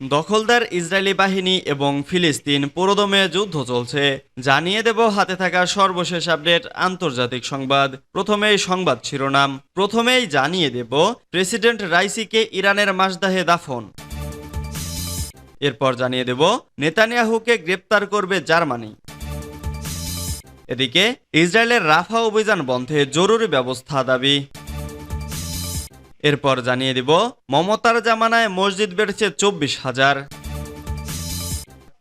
দখলদার ইসরায়েলি বাহিনী এবং ফিলিস্তিন পুরোদমে যুদ্ধ চলছে। জানিয়ে দেব হাতে থাকা সর্বশেষ আপডেট আন্তর্জাতিক সংবাদ। প্রথমেই সংবাদ শিরোনাম। প্রথমেই জানিয়ে দেব প্রেসিডেন্ট রাইসিকে ইরানের মাসদাহে দাফন। এরপর জানিয়ে দেব নেতানিয়াহুকে গ্রেপ্তার করবে জার্মানি। এদিকে ইসরায়েলের রাফা অভিযান বন্ধে জরুরি ব্যবস্থা দাবি। এরপর জানিয়ে দিব, মমতার জামানায় মসজিদ বেড়েছে চব্বিশ হাজার।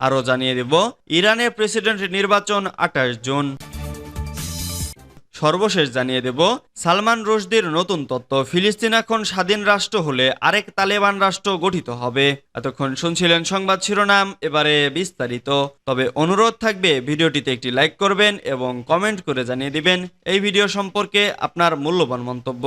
আরও জানিয়ে দিব ইরানের প্রেসিডেন্ট নির্বাচন আঠাশ জুন। সর্বশেষ জানিয়ে দেব, সালমান রুশদির নতুন তত্ত্ব, ফিলিস্তিন এখন স্বাধীন রাষ্ট্র হলে আরেক তালেবান রাষ্ট্র গঠিত হবে। এতক্ষণ শুনছিলেন সংবাদ শিরোনাম, এবারে বিস্তারিত। তবে অনুরোধ থাকবে, ভিডিওটিতে একটি লাইক করবেন এবং কমেন্ট করে জানিয়ে দিবেন, এই ভিডিও সম্পর্কে আপনার মূল্যবান মন্তব্য।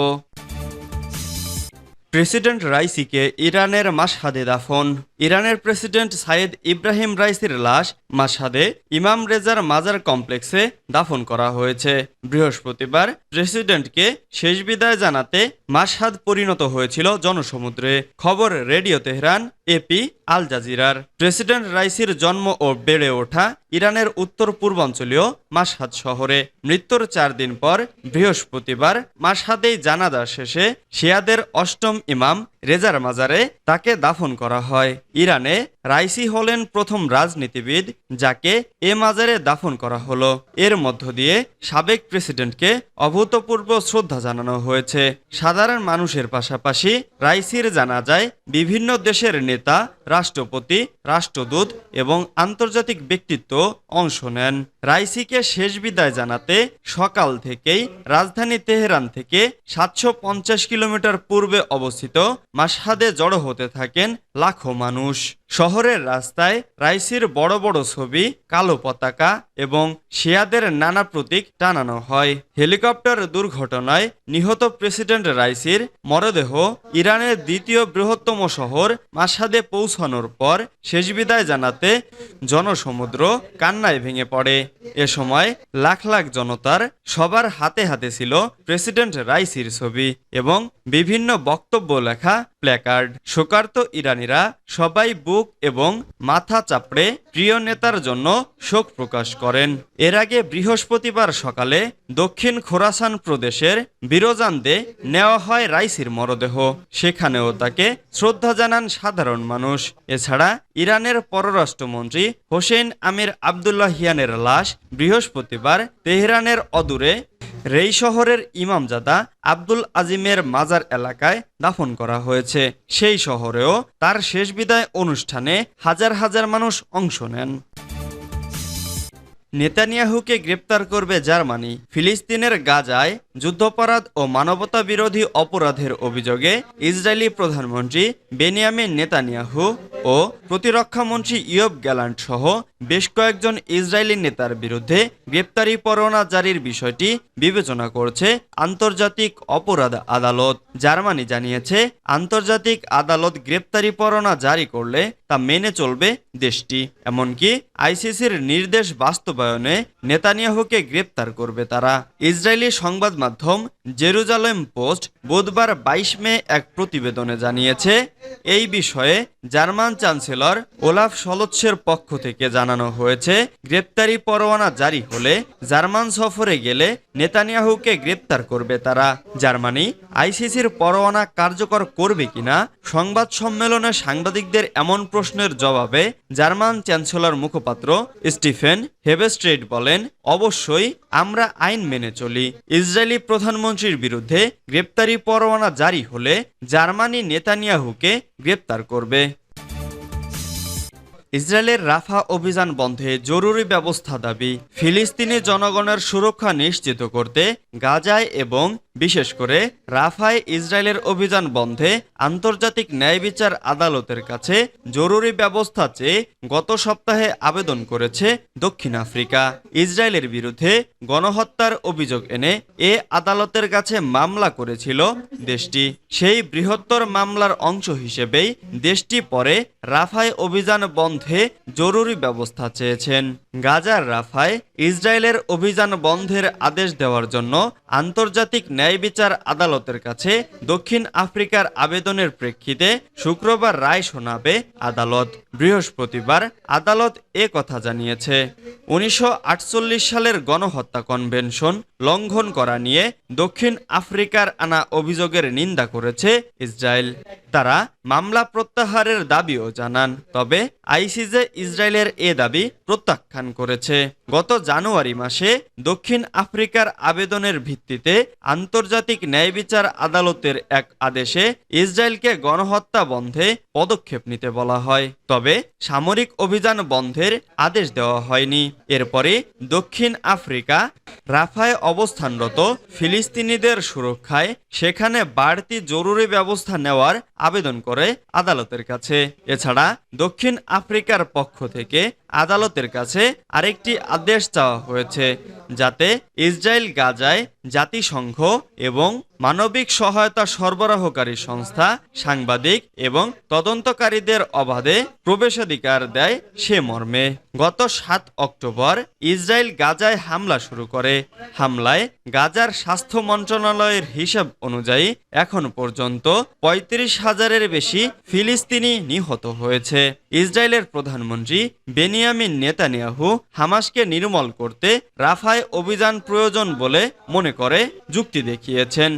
প্রেসিডেন্ট রাইসিকে ইরানের মাসহাদে দাফন। ইরানের প্রেসিডেন্ট সাইদ ইব্রাহিম রাইসির লাশ মাসাদে ইমাম রেজার মাজার কমপ্লেক্সে দাফন করা হয়েছে। বৃহস্পতিবার প্রেসিডেন্টকে শেষ বিদায় জানাতে মাসাদ পরিণত হয়েছিল জনসমুদ্রে। খবর রেডিও তেহরান, এপি, আল জাজিরার। প্রেসিডেন্ট রাইসির জন্ম ও বেড়ে ওঠা ইরানের উত্তর পূর্বাঞ্চলীয় মাসহাদ শহরে। মৃত্যুর চার দিন পর বৃহস্পতিবার মাসহাদেই জানাজা শেষে শিয়াদের অষ্টম ইমাম রেজার মাজারে তাকে দাফন করা হয়। ইরানে রাইসি হলেন প্রথম রাজনীতিবিদ যাকে এ মাজারে দাফন করা হলো। এর মধ্য দিয়ে সাবেক প্রেসিডেন্টকে অভূতপূর্ব শ্রদ্ধা জানানো হয়েছে। সাধারণ মানুষের পাশাপাশি রাইসির জানাজায় বিভিন্ন দেশের নেতা, রাষ্ট্রপতি, রাষ্ট্রদূত এবং আন্তর্জাতিক ব্যক্তিত্ব অংশ নেন। রাইসিকে শেষ বিদায় জানাতে সকাল থেকেই রাজধানী তেহরান থেকে সাতশো পঞ্চাশ কিলোমিটার পূর্বে অবস্থিত মাসহাদে জড়ো হতে থাকেন লাখো মানুষ। শহরের রাস্তায় রাইসির বড় বড় ছবি কালো পতাকা এবং শিয়াদের নানা প্রতীক টানানো হয়। হেলিকপ্টার দুর্ঘটনায় নিহত প্রেসিডেন্ট রাইসির মরদেহ ইরানের দ্বিতীয় বৃহত্তম শহর মাসাদে পৌঁছানোর পর শেষ বিদায় জানাতে জনসমুদ্র কান্নায় ভেঙে পড়ে। এ সময় লাখ লাখ জনতার সবার হাতে হাতে ছিল প্রেসিডেন্ট রাইসির ছবি এবং বিভিন্ন বক্তব্য লেখা প্ল্যাকার্ড। শোকার্ত ইরানিরা সবাই বুক এবং মাথা চাপড়ে প্রিয় নেতার জন্য শোক প্রকাশ করেন। এর আগে বৃহস্পতিবার সকালে দক্ষিণ খোরাসান প্রদেশের বিরোজান্দে নেওয়া হয় রাইসির মরদেহ। সেখানেও তাকে শ্রদ্ধা জানান সাধারণ মানুষ। এছাড়া ইরানের পররাষ্ট্রমন্ত্রী হোসেন আমির আবদুল্লাহিয়ানের লাশ বৃহস্পতিবার তেহরানের অদূরে রেই শহরের ইমামজাদা আব্দুল আজিমের মাজার এলাকায় দাফন করা হয়েছে। সেই শহরেও তার শেষ বিদায় অনুষ্ঠানে হাজার হাজার মানুষ অংশ নেন। নেতানিয়াহুকে গ্রেপ্তার করবে জার্মানি ফিলিস্তিনের গাজায় যুদ্ধাপরাধ ও মানবতা বিরোধী অপরাধের অভিযোগে ইসরায়েলি প্রধানমন্ত্রী বেনিয়ামিন নেতানিয়াহু ও প্রতিরক্ষামন্ত্রী ইয়ব গ্যালান্ট সহ বেশ কয়েকজন ইসরায়েলি নেতার বিরুদ্ধে গ্রেপ্তারি পরোয়ানা জারির বিষয়টি বিবেচনা করছে আন্তর্জাতিক অপরাধ আদালত। জার্মানি জানিয়েছে, আন্তর্জাতিক আদালত গ্রেপ্তারি পরোয়ানা জারি করলে তা মেনে চলবে দেশটি। এমনকি আইসিসির নির্দেশ বাস্তবায়নে নেতানিয়াহুকে গ্রেপ্তার করবে তারা। ইসরায়েলি সংবাদ মাধ্যম জেরুজালেম পোস্ট বুধবার বাইশ মে এক প্রতিবেদনে জানিয়েছে, এই বিষয়ে জার্মান চ্যান্সেলর ওলাফ সলৎসের পক্ষ থেকে জানানো হয়েছে, গ্রেপ্তারি পরোয়ানা জারি হলে জার্মান সফরে গেলে নেতানিয়াহুকে গ্রেপ্তার করবে তারা। জার্মানি আইসিসির পরোয়ানা কার্যকর করবে কিনা সংবাদ সম্মেলনে সাংবাদিকদের এমন প্রশ্নের জবাবে জার্মান চ্যান্সেলর মুখপাত্র স্টিফেন হেবেস্ট্রেট বলেন, অবশ্যই আমরা আইন মেনে চলি। ইসরায়েলি প্রধানমন্ত্রীর বিরুদ্ধে গ্রেপ্তারি পরোয়ানা জারি হলে জার্মানি নেতানিয়াহুকে গ্রেপ্তার করবে। ইসরায়েলের রাফা অভিযান বন্ধে জরুরি ব্যবস্থা দাবি ফিলিস্তিনি জনগণের সুরক্ষা নিশ্চিত করতে গাজায় এবং বিশেষ করে রাফায় ইসরায়েলের অভিযান বন্ধে আন্তর্জাতিক ন্যায় বিচার আদালতের কাছে জরুরি ব্যবস্থা চেয়ে গত সপ্তাহে আবেদন করেছে দক্ষিণ আফ্রিকা। ইসরায়েলের বিরুদ্ধে গণহত্যার অভিযোগ এনে এ আদালতের কাছে মামলা করেছিল দেশটি। সেই বৃহত্তর মামলার অংশ হিসেবেই দেশটি পরে রাফায় অভিযান বন্ধ বন্ধে জরুরি ব্যবস্থা চেয়েছেন। গাজার রাফায় ইসরায়েলের অভিযান বন্ধের আদেশ দেওয়ার জন্য আন্তর্জাতিক ন্যায় বিচার আদালতের কাছে দক্ষিণ আফ্রিকার আবেদনের প্রেক্ষিতে শুক্রবার রায় শোনাবে আদালত। বৃহস্পতিবার আদালত এ কথা জানিয়েছে। উনিশশো আটচল্লিশ সালের গণহত্যা কনভেনশন লঙ্ঘন করা নিয়ে দক্ষিণ আফ্রিকার আনা অভিযোগের নিন্দা করেছে ইসরায়েল। তারা মামলা প্রত্যাহারের দাবিও জানান। তবে আইসিজে ইসরায়েলের এ দাবি প্রত্যাখ্যান করেছে। গত জানুয়ারি মাসে দক্ষিণ আফ্রিকার আবেদনের ভিত্তিতে আন্তর্জাতিক ন্যায় বিচার আদালতের এক আদেশে ইসরায়েলকে গণহত্যা বন্ধে পদক্ষেপ নিতে বলা হয়। তবে সামরিক অভিযান বন্ধের আদেশ দেওয়া হয়নি। এরপরে দক্ষিণ আফ্রিকা রাফায় অবস্থানরত ফিলিস্তিনিদের সুরক্ষায় সেখানে বাড়তি জরুরি ব্যবস্থা নেওয়ার আবেদন করে আদালতের কাছে। এছাড়া দক্ষিণ আফ্রিকার পক্ষ থেকে আদালতের কাছে আরেকটি আদেশ চাওয়া হয়েছে, যাতে ইসরায়েল গাজায় জাতিসংঘ এবং মানবিক সহায়তা সরবরাহকারী সংস্থা, সাংবাদিক এবং তদন্তকারীদের অবাধে প্রবেশাধিকার দেয় সে মর্মে। গত সাত অক্টোবর ইসরায়েল গাজায় হামলা শুরু করে। হামলায় গাজার স্বাস্থ্য মন্ত্রণালয়ের হিসাব অনুযায়ী এখন পর্যন্ত পঁয়ত্রিশ হাজারের বেশি ফিলিস্তিনি নিহত হয়েছে। ইসরায়েলের প্রধানমন্ত্রী বেনিয়ামিন নেতানিয়াহু হামাসকে নির্মল করতে রাফায় অভিযান প্রয়োজন বলে মনে করে যুক্তি দেখিয়েছেন।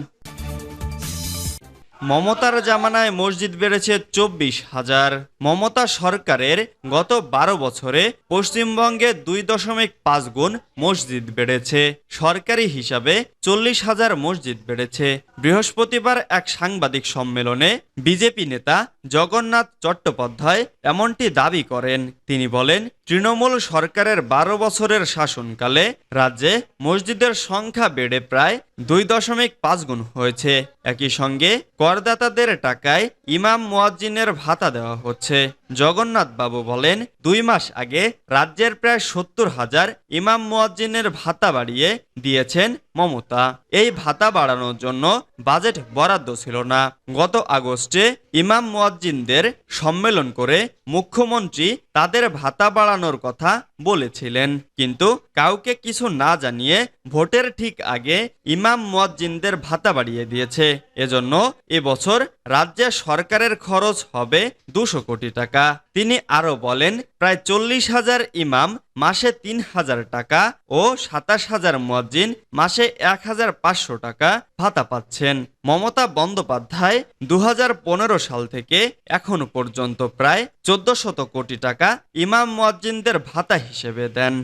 মমতার জামানায় মসজিদ বেড়েছে চব্বিশ হাজার। মমতা সরকারের গত বারো বছরে পশ্চিমবঙ্গে দুই দশমিক পাঁচ গুণ মসজিদ বেড়েছে। সরকারি হিসাবে চল্লিশ হাজার মসজিদ বেড়েছে। বৃহস্পতিবার এক সাংবাদিক সম্মেলনে বিজেপি নেতা জগন্নাথ চট্টোপাধ্যায় এমনটি দাবি করেন। তিনি বলেন, তৃণমূল সরকারের বারো বছরের শাসনকালে রাজ্যে মসজিদের সংখ্যা বেড়ে প্রায় দুই দশমিক পাঁচ গুণ হয়েছে। একই সঙ্গে করদাতাদের টাকায় ইমাম মোয়াজ্জিনের ভাতা দেওয়া হচ্ছে। জগন্নাথ বাবু বলেন, দুই মাস আগে রাজ্যের প্রায় সত্তর হাজার ইমাম মুয়াজ্জিনের ভাতা বাড়িয়ে দিয়েছেন মমতা। এই ভাতা বাড়ানোর জন্য বাজেট বরাদ্দ ছিল না। গত আগস্টে ইমাম মুয়াজ্জিনদের সম্মেলন করে মুখ্যমন্ত্রী তাদের ভাতা বাড়ানোর কথা বলেছিলেন। কিন্তু কাউকে কিছু না জানিয়ে ভোটের ঠিক আগে ইমাম মুয়াজ্জিনদের ভাতা বাড়িয়ে দিয়েছে। এজন্য এবছর রাজ্যে সরকারের খরচ হবে দুশো কোটি টাকা। তিনি আরও বলেন, প্রায় চল্লিশ হাজার ইমাম, মাসে তিন হাজার টাকা ও সাতাশ হাজার মজ্জিন মাসে এক হাজার পাঁচশো টাকা ভাতা পাচ্ছেন। মমতা বন্দ্যোপাধ্যায় দু হাজার পনেরো সাল থেকে এখন পর্যন্ত প্রায় চোদ্দ শত কোটি টাকা ইমাম মজ্জিনদের ভাতা হিসেবে দেন।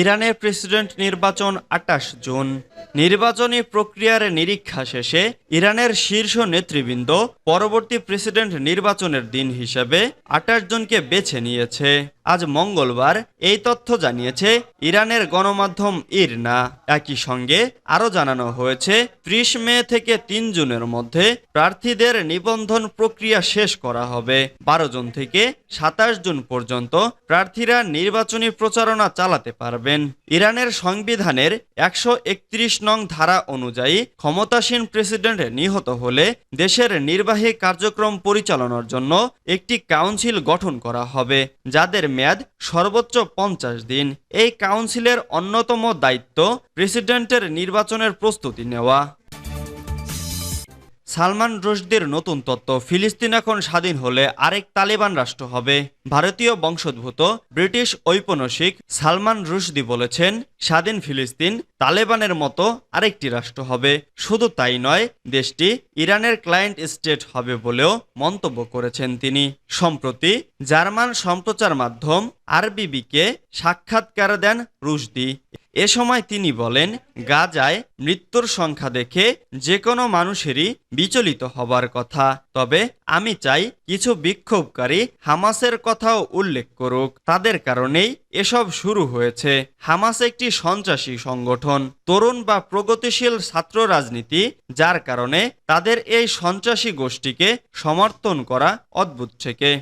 ইরানের প্রেসিডেন্ট নির্বাচন আটাশ জুন। নির্বাচনী প্রক্রিয়ার নিরীক্ষা শেষে ইরানের শীর্ষ নেতৃবৃন্দ পরবর্তী প্রেসিডেন্ট নির্বাচনের দিন হিসেবে আটাশ জনকে বেছে নিয়েছে। আজ মঙ্গলবার এই তথ্য জানিয়েছে ইরানের গণমাধ্যম ইরনা। একই সঙ্গে আরও জানানো হয়েছে, ত্রিশ মে থেকে তিন জুনের মধ্যে প্রার্থীদের নিবন্ধন প্রক্রিয়া শেষ করা হবে। বারো জন থেকে সাতাশ জুন পর্যন্ত প্রার্থীরা নির্বাচনী প্রচারণা চালাতে পারবেন। ইরানের সংবিধানের একশো একত্রিশ নং ধারা অনুযায়ী ক্ষমতাসীন প্রেসিডেন্ট নিহত হলে দেশের নির্বাহী কার্যক্রম পরিচালনার জন্য একটি কাউন্সিল গঠন করা হবে, যাদের মেয়াদ সর্বোচ্চ পঞ্চাশ দিন। এই কাউন্সিলের অন্যতম দায়িত্ব প্রেসিডেন্টের নির্বাচনের প্রস্তুতি নেওয়া। সালমান রুশদির নতুন তত্ত্ব, ফিলিস্তিন এখন স্বাধীন হলে আরেক তালেবান রাষ্ট্র হবে। ভারতীয় বংশোদ্ভূত ব্রিটিশ ঔপন্যাসিক সালমান রুশদি বলেছেন, স্বাধীন ফিলিস্তিন তালেবানের মতো আরেকটি রাষ্ট্র হবে। শুধু তাই নয়, দেশটি ইরানের ক্লায়েন্ট স্টেট হবে বলেও মন্তব্য করেছেন তিনি। সম্প্রতি জার্মান সম্প্রচার মাধ্যম আরবিবিকে সাক্ষাৎকার দেন রুশদি। এ সময় তিনি বলেন, গাজায় মৃত্যুর সংখ্যা দেখে যে কোনো মানুষেরই বিচলিত হবার কথা। তবে আমি চাই কিছু বিক্ষোভকারী হামাসের কথাও উল্লেখ করুক। তাদের কারণেই এসব শুরু হয়েছে। হামাস একটি সন্ত্রাসী সংগঠন, তরুণ বা প্রগতিশীল ছাত্র রাজনীতি, যার কারণে তাদের এই সন্ত্রাসী গোষ্ঠীকে সমর্থন করা অদ্ভুত থেকে।